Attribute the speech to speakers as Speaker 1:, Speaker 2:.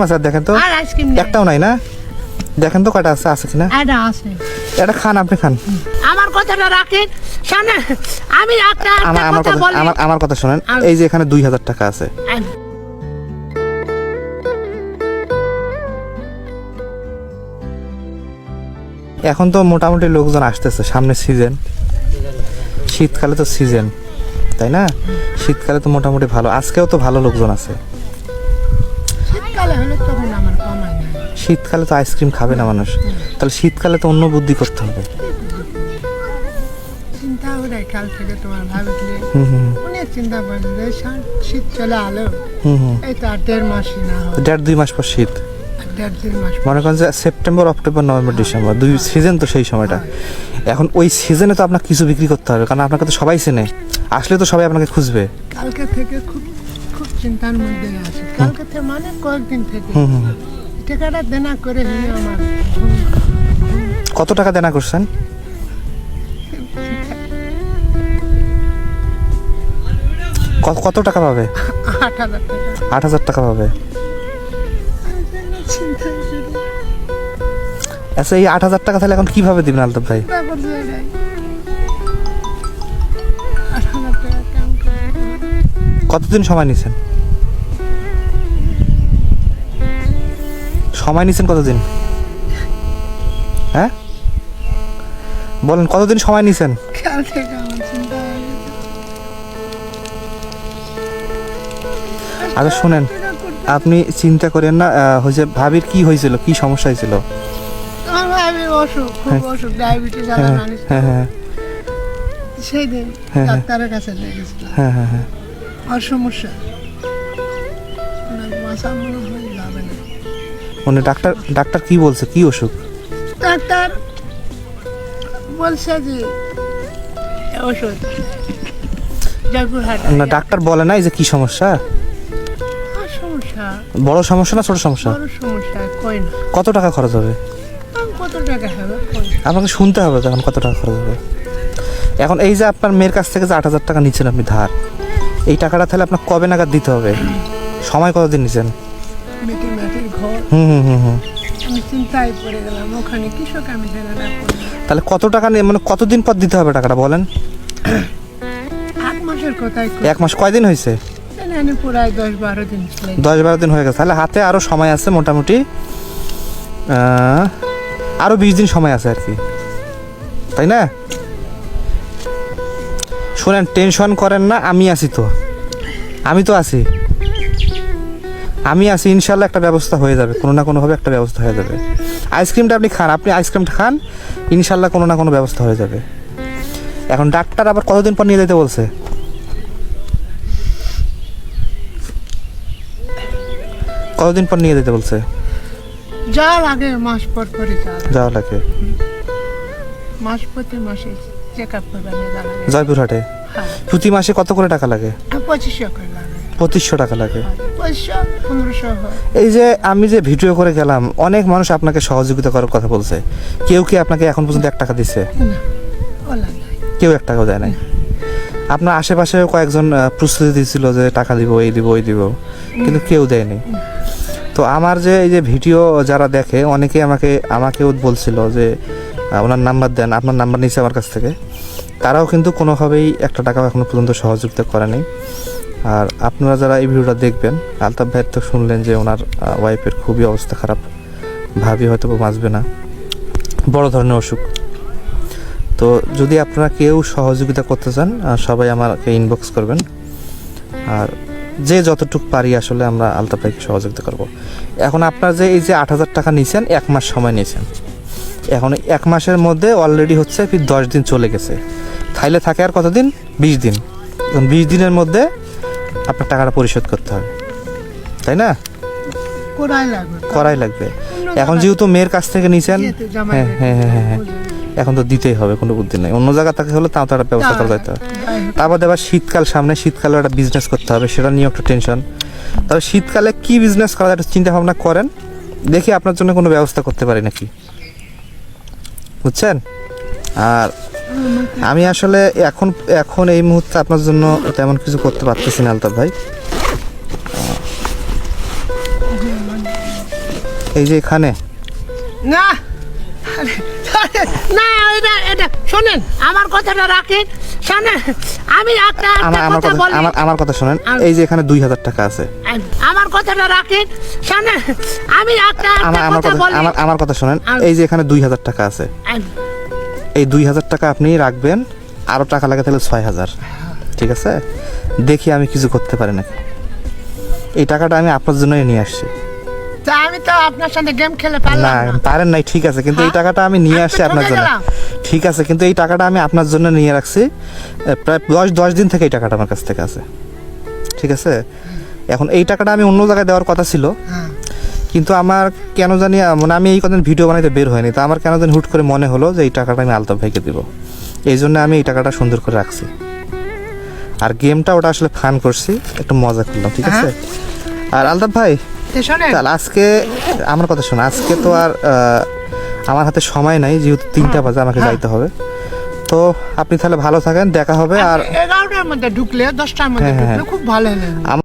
Speaker 1: মাছ আর দেখেন তো
Speaker 2: আর আইসক্রিম নেই।
Speaker 1: একটাও নাই না? দেখেন তো কটা আছে আছে কিনা
Speaker 2: এটা আছে।
Speaker 1: এটা খান আপনি খান।
Speaker 2: আমার কথাটা রাখেন শোনেন আমি একটা
Speaker 1: আমার
Speaker 2: একটা
Speaker 1: আমার
Speaker 2: কথা
Speaker 1: কথা
Speaker 2: বলি।
Speaker 1: আমার আমার কথা শোনেন এই যে এখানে দুই হাজার টাকা আছে। এখন তো মোটামুটি লোকজন আসতেছে সামনে সিজন শীতকালে তো সিজন তাই না? শীতকালে তো মোটামুটি ভালো আজকেও তো ভালো লোকজন আছে।
Speaker 2: শীতকালে
Speaker 1: তো আইসক্রিম খাবে না মানুষ। তাহলে শীতকালে তো অন্য বুদ্ধি করতে হবে।
Speaker 2: চিন্তা করে কাল থেকে তোমার ভাবিলে
Speaker 1: হুম হুম
Speaker 2: অনেক চিন্তা করছে শীত চলে আলো।
Speaker 1: হুম হুম।
Speaker 2: এই তো আর দেড় মাসই না
Speaker 1: দেড় দুই মাস পর শীত। মনে করেন যে সেপ্টেম্বর অক্টোবর নভেম্বর ডিসেম্বর দুই সিজন তো সেই সময়টা। এখন ওই সিজনে তো আপনার কিছু বিক্রি করতে হবে কারণ আপনাকে তো সবাই চেনে। আসলে তো সবাই আপনাকে খুঁজবে।
Speaker 2: কালকে থেকে খুব চিন্তার মধ্যে আছে। কালকে থেকে মানে কয়েকদিন থেকে। টাকাটা দেনা করে আমার।
Speaker 1: কত টাকা দেনা করছেন? কত টাকা পাবে?
Speaker 2: আট হাজার টাকা।
Speaker 1: আট হাজার টাকা পাবে। আচ্ছা এই আট হাজার টাকা তাহলে এখন কীভাবে দিবেন আলতাফ ভাই? কতদিন সময় নিছেন? সময় নিছেন কতদিন? হ্যাঁ? বলেন কতদিন সময় নিছেন?
Speaker 2: হয়ে।
Speaker 1: আচ্ছা শুনেন আপনি চিন্তা করেন না হয়েছে ভাবির কি হয়েছিল কি সমস্যা হয়েছিল?
Speaker 2: আমার ভাবির অসুখ খুব অসুখ ডায়াবেটিস
Speaker 1: হ্যাঁ হ্যাঁ হ্যাঁ।
Speaker 2: সেই দিন
Speaker 1: হ্যাঁ, হ্যাঁ।
Speaker 2: ডাক্তারের কাছে লেগেছিলাম
Speaker 1: হ্যাঁ হ্যাঁ হ্যাঁ।
Speaker 2: আর সমস্যা? মাথা মনে হয় যাবে না।
Speaker 1: উনি ডাক্তার ডাক্তার কি বলছে? কি অসুখ?
Speaker 2: ডাক্তার বলছে যে ওষুধ
Speaker 1: না ডাক্তার বলে নাই যে কি সমস্যা? বড় সমস্যা না ছোট সমস্যা?
Speaker 2: বড় সমস্যা কই না।
Speaker 1: কত টাকা খরচ হবে?
Speaker 2: কত টাকা হবে।
Speaker 1: আপনাকে শুনতে হবে তখন কত টাকা খরচ হবে। এখন এই যে আপনার মেয়ের কাছ থেকে যে আট হাজার টাকা নিচ্ছেন আপনি ধার এই টাকাটা তাহলে আপনার কবে নাগাদ দিতে হবে? সময় কতদিন নিচ্ছেন? হুম হুম হুম হুম। তাহলে কত টাকা মানে কতদিন পর দিতে হবে টাকাটা বলেন? এক মাস কয়দিন হয়েছে?
Speaker 2: দশ বারো দিন
Speaker 1: হয়ে গেছে তাহলে হাতে আরও সময় আছে মোটামুটি আহ, আরও বিশ দিন সময় আছে আর কি। তাই না? শোনেন টেনশন করেন না আমি আছি তো। আমি তো আছি। আমি আছি ইনশাল্লাহ একটা ব্যবস্থা হয়ে যাবে কোনো না কোনোভাবে একটা ব্যবস্থা হয়ে যাবে। আইসক্রিমটা আপনি খান আপনি আইসক্রিমটা খান ইনশাল্লাহ কোনো না কোনো ব্যবস্থা হয়ে যাবে। এখন ডাক্তার আবার কতদিন পর নিয়ে যেতে বলছে? কতদিন পর নিয়ে যেতে বলছে?
Speaker 2: যা লাগে মাস পর পরে যা লাগে।
Speaker 1: যাওয়া লাগে।
Speaker 2: মাস প্রতি মাসে। চেক আপ যা লাগে
Speaker 1: জয়পুরহাটে?
Speaker 2: হ্যাঁ।
Speaker 1: প্রতি মাসে কত করে টাকা লাগে?
Speaker 2: পঁচিশশো করে লাগে।
Speaker 1: পঁচিশশো টাকা লাগে।
Speaker 2: হয়
Speaker 1: এই যে আমি যে ভিডিও করে গেলাম অনেক মানুষ আপনাকে সহযোগিতা করার কথা বলছে। কেউ কি আপনাকে এখন পর্যন্ত এক টাকা
Speaker 2: নাই।
Speaker 1: কেউ এক টাকাও দেয় নাই? আপনার আশেপাশে কয়েকজন প্রস্তুতি দিয়েছিল যে টাকা দিব এই দিব ওই দিব। কিন্তু কেউ দেয়নি। তো আমার যে এই যে ভিডিও যারা দেখে অনেকে আমাকে আমাকেও বলছিল যে ওনার নাম্বার দেন, আপনার নাম্বার নিয়েছে আমার কাছ থেকে। তারাও কিন্তু কোনোভাবেই একটা টাকাও এখনও পর্যন্ত সহযোগিতা করেনি। আর আপনারা যারা এই ভিডিওটা দেখবেন, আলতাফ ভাইয়ের তো শুনলেন যে ওনার ওয়াইফের খুবই অবস্থা খারাপ। ভাবি হয়তো বাঁচবে না। বড় ধরনের অসুখ। তো যদি আপনারা কেউ সহযোগিতা করতে চান সবাই আমাকে ইনবক্স করবেন। আর যে যতটুকু পারি আসলে আমরা আলতাফ ভাইকে সহযোগিতা করব। এখন আপনার যে এই যে আট হাজার টাকা নিয়েছেন এক মাস সময় নিয়েছেন। এখন এক মাসের মধ্যে অলরেডি হচ্ছে ফির দশ দিন চলে গেছে। থাইলে থাকে আর কতদিন? বিশ দিন। এখন বিশ দিনের মধ্যে আপনার টাকাটা পরিশোধ করতে হবে। তাই না?
Speaker 2: করাই লাগবে।
Speaker 1: এখন যেহেতু মেয়ের কাছ থেকে নিয়েছেন হ্যাঁ হ্যাঁ হ্যাঁ হ্যাঁ হ্যাঁ। এখন তো দিতেই হবে কোনো বুদ্ধি নেই। অন্য জায়গা থেকে হলে তাও তার ব্যবস্থা করা যেতে হবে। তারপর আবার শীতকাল সামনে শীতকালে একটা বিজনেস করতে হবে সেটা নিয়ে একটু টেনশন তবে শীতকালে কি বিজনেস করা যায় একটু চিন্তা ভাবনা করেন। দেখি আপনার জন্য কোনো ব্যবস্থা করতে পারি নাকি। বুঝছেন? আর আমি আসলে এখন এখন এই মুহূর্তে আপনার জন্য তেমন কিছু করতে পারতেছি না, আলতাফ ভাই। এই যে এখানে।
Speaker 2: না! না এটা এটা শোনেন আমার কথাটা রাখেন। শোনেন আমি একটা
Speaker 1: আমার আমার
Speaker 2: কথা
Speaker 1: আমার আমার কথা শোনেন। এই যে এখানে দুই হাজার টাকা আছে।
Speaker 2: আমার কথাটা রাখেন। শোনেন আমি একটা
Speaker 1: আমার আমার
Speaker 2: কথা
Speaker 1: আমার আমার কথা শোনেন। এই যে এখানে দুই হাজার টাকা আছে। এই দুই হাজার টাকা আপনি রাখবেন আরও টাকা লাগে তাহলে ছয় হাজার। ঠিক আছে? দেখি আমি কিছু করতে পারি নাকি। এই টাকাটা আমি আপনার জন্যই নিয়ে আসছি।
Speaker 2: তা আমি তো আপনার সাথে গেম খেলে পারলাম না
Speaker 1: পারেন নাই ঠিক আছে কিন্তু এই
Speaker 2: হ্যাঁ?
Speaker 1: টাকাটা আমি নিয়ে আসছি আপনার জন্য। ঠিক আছে কিন্তু এই টাকাটা আমি আপনার জন্য নিয়ে রাখছি। প্রায় দশ দশ দিন থেকে এই টাকাটা আমার কাছ থেকে আছে। ঠিক আছে? এখন এই টাকাটা আমি অন্য জায়গায় দেওয়ার কথা ছিল।
Speaker 2: হ্যাঁ।
Speaker 1: কিন্তু আমার কেন জানি মানে আমি এই কদিন ভিডিও বানাইতে বের হয়নি তো আমার কেন জানি হুট করে মনে হলো যে এই টাকাটা আমি আলতাফ ভাইকে দিব। এই জন্য আমি এই টাকাটা সুন্দর করে রাখছি। আর গেমটা ওটা আসলে ফান করছি একটু মজা করলাম ঠিক আছে? আর আলতাফ ভাই তাহলে আজকে আমার কথা শোনো আজকে তো আর আহ, আমার হাতে সময় নাই যেহেতু তিনটা বাজে আমাকে
Speaker 2: হ্যাঁ।
Speaker 1: যাইতে হবে। তো আপনি তাহলে ভালো থাকেন দেখা হবে আর
Speaker 2: এগারোটার মধ্যে ঢুকলে দশটার মধ্যে
Speaker 1: হ্যাঁ, হ্যাঁ,
Speaker 2: খুব ভালো